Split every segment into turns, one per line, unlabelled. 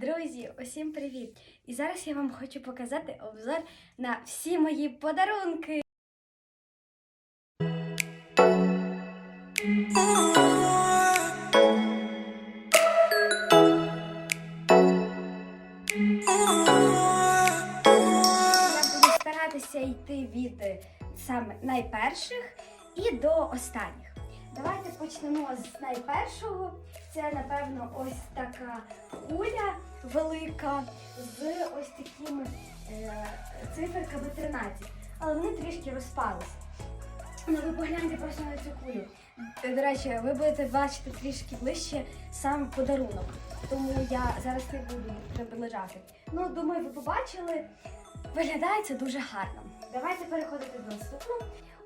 Друзі, усім привіт! І зараз я вам хочу показати обзор на всі мої подарунки. Я буду старатися йти від е, саме найперших і до останніх. Давайте почнемо з найпершого. Це, напевно, ось така куля велика з ось такими е, циферками 13. Але вони трішки розпалися. Ну, ви погляньте просто на цю кулю. Е, До речі, ви будете бачити трішки ближче сам подарунок. Тому я зараз не буду приближати. Ну, думаю, ви побачили. Виглядає це дуже гарно. Давайте переходити до наступного.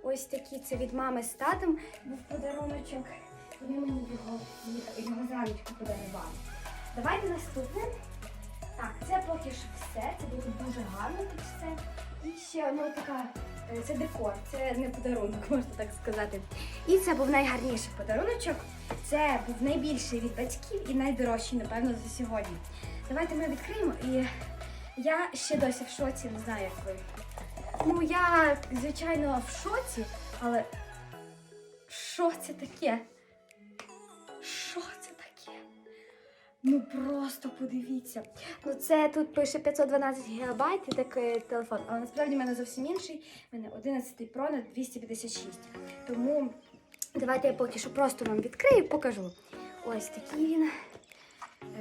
Ось такі це від мами з татом був подаруночок. Вони мені його, його зраночку подарували. Давайте наступне. Так, це поки що все. Це буде дуже гарно тут все. І ще ну, така, е, це декор, це не подарунок, можна так сказати. І це був найгарніший подаруночок. Це був найбільший від батьків і найдорожчий, напевно, за сьогодні. Давайте ми відкриємо і я ще досі в шоці, не знаю, як ви. Ну, я, звичайно, в шоці, але що це таке? Що це таке? Ну просто подивіться. Ну це тут пише 512 гігабайт і такий телефон, але насправді в мене зовсім інший. У мене 11 Pro на 256. Тому давайте я поки що просто вам відкрию і покажу. Ось такий він.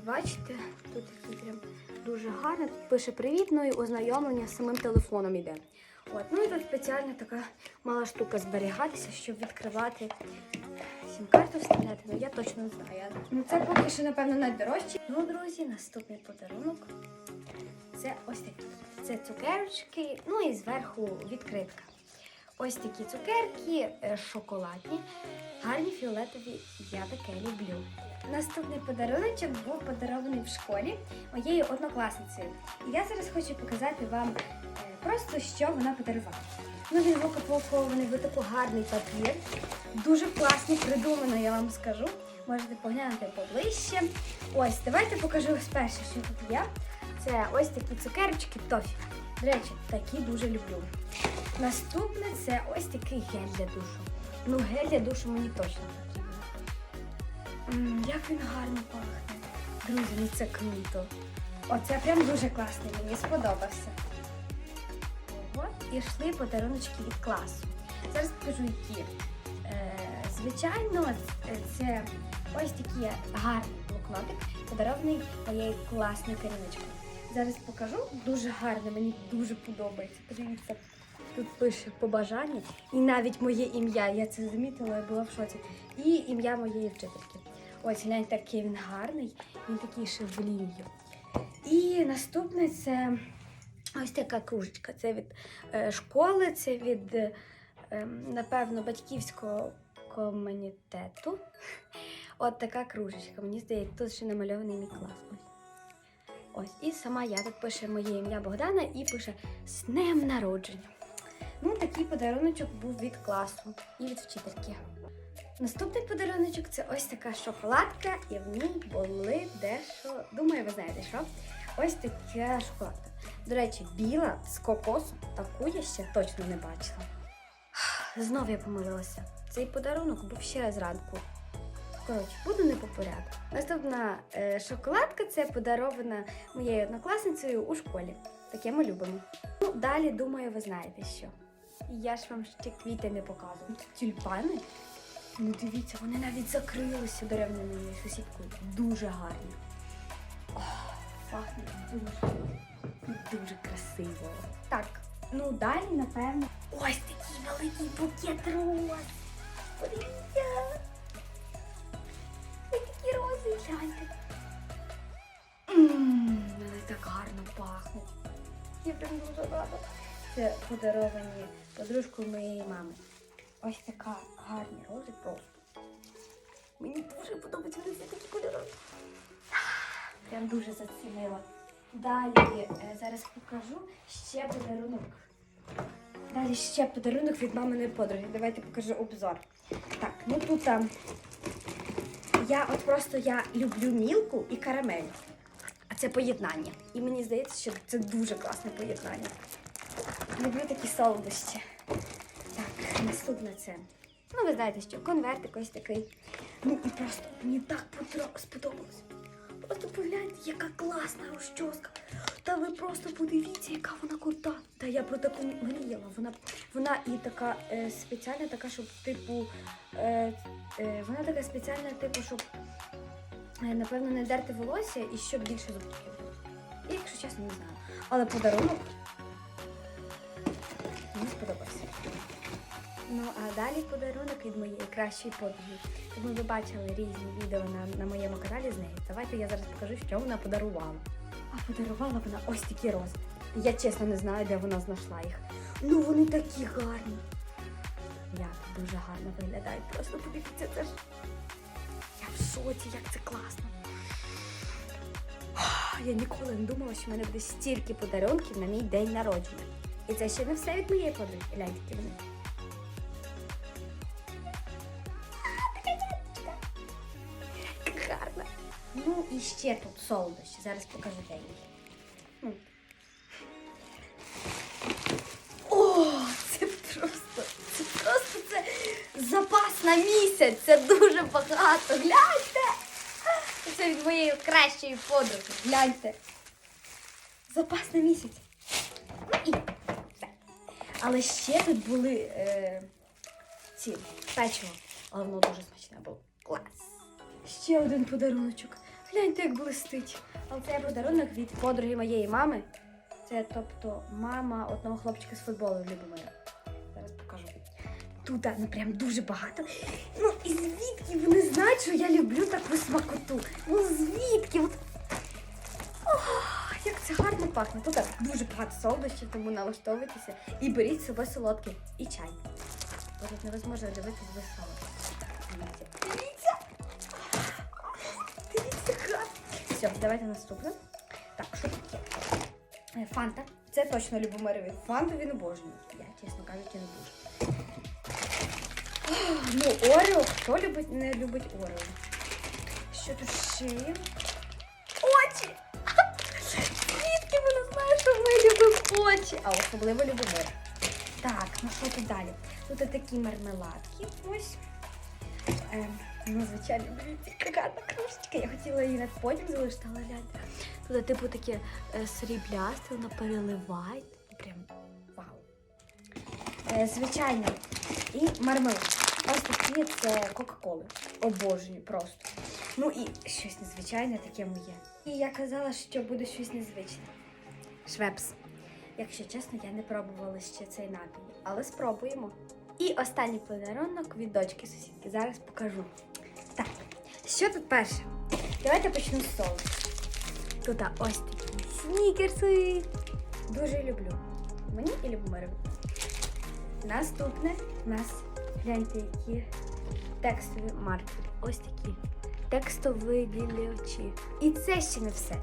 Бачите, тут такий прям дуже гарно. Тут пише привіт, ну і ознайомлення з самим телефоном іде. От, ну і тут спеціальна така мала штука зберігатися, щоб відкривати сім-карту вставляти. Ну я точно знаю. Ну це поки що, напевно, найдорожче. Ну, друзі, наступний подарунок. Це ось такі. Це цукерочки, ну і зверху відкритка. Ось такі цукерки, е, шоколадні, гарні фіолетові. Я таке люблю. Наступний подаруночок був подарований в школі моєю однокласницею. І я зараз хочу показати вам е, просто, що вона подарувала. Ну, він упакований в такий гарний папір. Дуже класно придумано, я вам скажу. Можете поглянути поближче. Ось, давайте покажу спершу, що тут є. Це ось такі цукерочки тофі. До речі, такі дуже люблю. Наступне це ось такий гель для душу. Ну, гель для душу мені точно потрібен. М, Як він гарно пахне. Друзі, ну це круто. Оце прям дуже класний, мені сподобався. Йшли подаруночки від класу. Зараз покажу, які. Е, звичайно, е, це ось такий гарний блокнотик, подарований моєю класною керівничкою. Зараз покажу. Дуже гарно, мені дуже подобається. Подивіться, тут пише побажання і навіть моє ім'я. Я це замітила, я була в шоці. І ім'я моєї вчительки. Ось гляньте, який він гарний, він такий ще. І наступне це ось така кружечка. Це від е, школи, це від, е, ем, напевно, батьківського комунітету. От така кружечка. Мені здається, тут ще намальований мій клас. Ось. І сама я тут пише моє ім'я Богдана і пише з днем народження. Ну, такий подаруночок був від класу і від вчительки. Наступний подаруночок це ось така шоколадка, і в ній були дещо. Думаю, ви знаєте що. Ось така шоколадка. До речі, біла з кокосом, таку я ще точно не бачила. Знов я помилилася. Цей подарунок був ще зранку. Коротше, буду не по порядку. Наступна е, шоколадка це подарована моєю однокласницею у школі. Таке ми любимо. Ну, далі, думаю, ви знаєте що. Я ж вам ще квіти не показую. Тюльпани. Ну дивіться, вони навіть закрилися деревною моєю сусідкою. Дуже гарні. Пахне дуже, дуже красиво. Так, ну далі, напевно. Ось такий великий букет роз. Подивіться. Ось такі рози, гляньте. Ммм, вони так гарно пахнуть. Я прям дуже рада. Це подаровані подружкою моєї мами. Ось така гарні рози просто. Мені дуже подобаються вони всі такі кольори. Прям дуже зацінила. Далі е, зараз покажу ще подарунок. Далі ще подарунок від маминої подруги. Давайте покажу обзор. Так, ну тут там я от просто я люблю мілку і карамель. А це поєднання. І мені здається, що це дуже класне поєднання. Люблю такі солодощі. Так, наступне це. Ну, ви знаєте, що конвертик ось такий. Ну і просто мені так потро- Просто погляньте, яка класна розчоска. Та ви просто подивіться, яка вона крута. Та я про таку мріяла. Вона, вона і така е, спеціальна, така, щоб типу. Е, е, вона така спеціальна, типу, щоб е, напевно не дерти волосся і щоб більше зубків. І якщо чесно, не знаю. Але подарунок мені сподобався. Ну а далі подарунок від моєї кращої подруги. Тому ви бачили різні відео на, на моєму каналі з нею. Давайте я зараз покажу, що вона подарувала. А подарувала вона ось такі рози. Я чесно не знаю, де вона знайшла їх. Ну вони такі гарні. Як дуже гарно виглядають. Просто подивіться це ж. Я в шоці, як це класно. Я ніколи не думала, що в мене буде стільки подарунків на мій день народження. І це ще не все від моєї подруги. Гляньте, вони. Ну і ще тут солодощі. Зараз покажу де їх. О, це просто, це просто це запас на місяць. Це дуже багато. Гляньте. Це від моєї кращої подруги. Гляньте. Запас на місяць. Ну і. Але ще тут були е, ці печиво. Але воно дуже смачне було. Клас. Ще один подаруночок. Гляньте, як блистить. Але це подарунок від подруги моєї мами. Це тобто мама одного хлопчика з футболу Любомира. Зараз покажу. Тут ну прям дуже багато. Ну і звідки вони знають, що я люблю таку смакоту? Ну звідки? От... Ох, як це гарно пахне. Тут дуже багато солодощів, тому налаштовуйтеся і беріть з собою солодкий і чай. Бо тут невозможно дивитися без солодкого. Все, давайте наступне. Так, що тут є? Е, Фанта. Це точно Любомирові. Фанту він обожнює. Я, чесно кажучи, не дуже. Ну, Орео. Хто любить, не любить Орео? Що тут ще є? Очі! Звідки вона знає, що ми любимо очі? А особливо Любомир. Так, ну що тут далі? Тут такі мармеладки. Ось. Е, ну, звичайно, гарна кружечка. Я хотіла її на потім залишити, але гляньте. Тут, типу, таке е, сріблясте, воно переливає. Прям вау. Е, звичайно. І мармелад. Ось такі це Кока-Коли. Обожнюю просто. Ну і щось незвичайне таке моє. І я казала, що буде щось незвичне. Швепс. Якщо чесно, я не пробувала ще цей напій, але спробуємо. І останній подарунок від дочки сусідки. Зараз покажу. Що тут перше? Давайте почну з солу. Тут ось такі снікерси. Дуже люблю. Мені і Любомирові. Наступне у нас гляньте, які текстові маркери. Ось такі. Текстові очі. І це ще не все.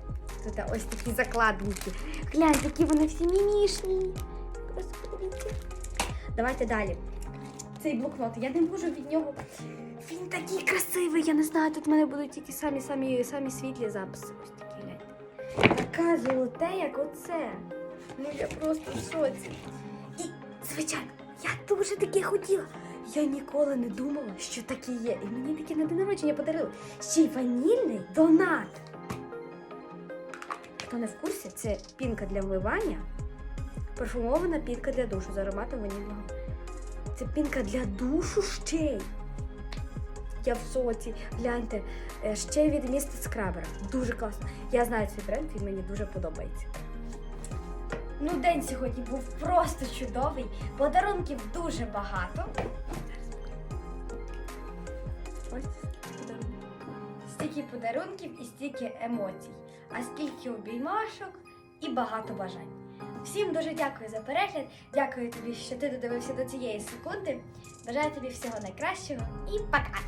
Тут ось такі закладинки. Гляньте, які вони всі мімішні. Просто подивіться. Давайте далі. Цей блокнот. Я не можу від нього. Він такий красивий. Я не знаю, тут в мене будуть тільки самі самі світлі записи. Ось такі. Така золоте, як оце. Ну я просто в шоці. І, звичайно, я дуже таке хотіла. Я ніколи не думала, що таке є. І мені таке на день народження подарили. Ще й ванільний донат. Хто не в курсі, це пінка для вмивання, парфумована пінка для душу з ароматом ванільного. Це пінка для душу ще й. Я в соці. Гляньте, е, ще від міста Скрабера. Дуже класно. Я знаю цей бренд, він мені дуже подобається. Ну, день сьогодні був просто чудовий. Подарунків дуже багато. Ось. Стільки подарунків і стільки емоцій, а скільки обіймашок і багато бажань. Всім дуже дякую за перегляд. Дякую тобі, що ти додивився до цієї секунди. Бажаю тобі всього найкращого і пока!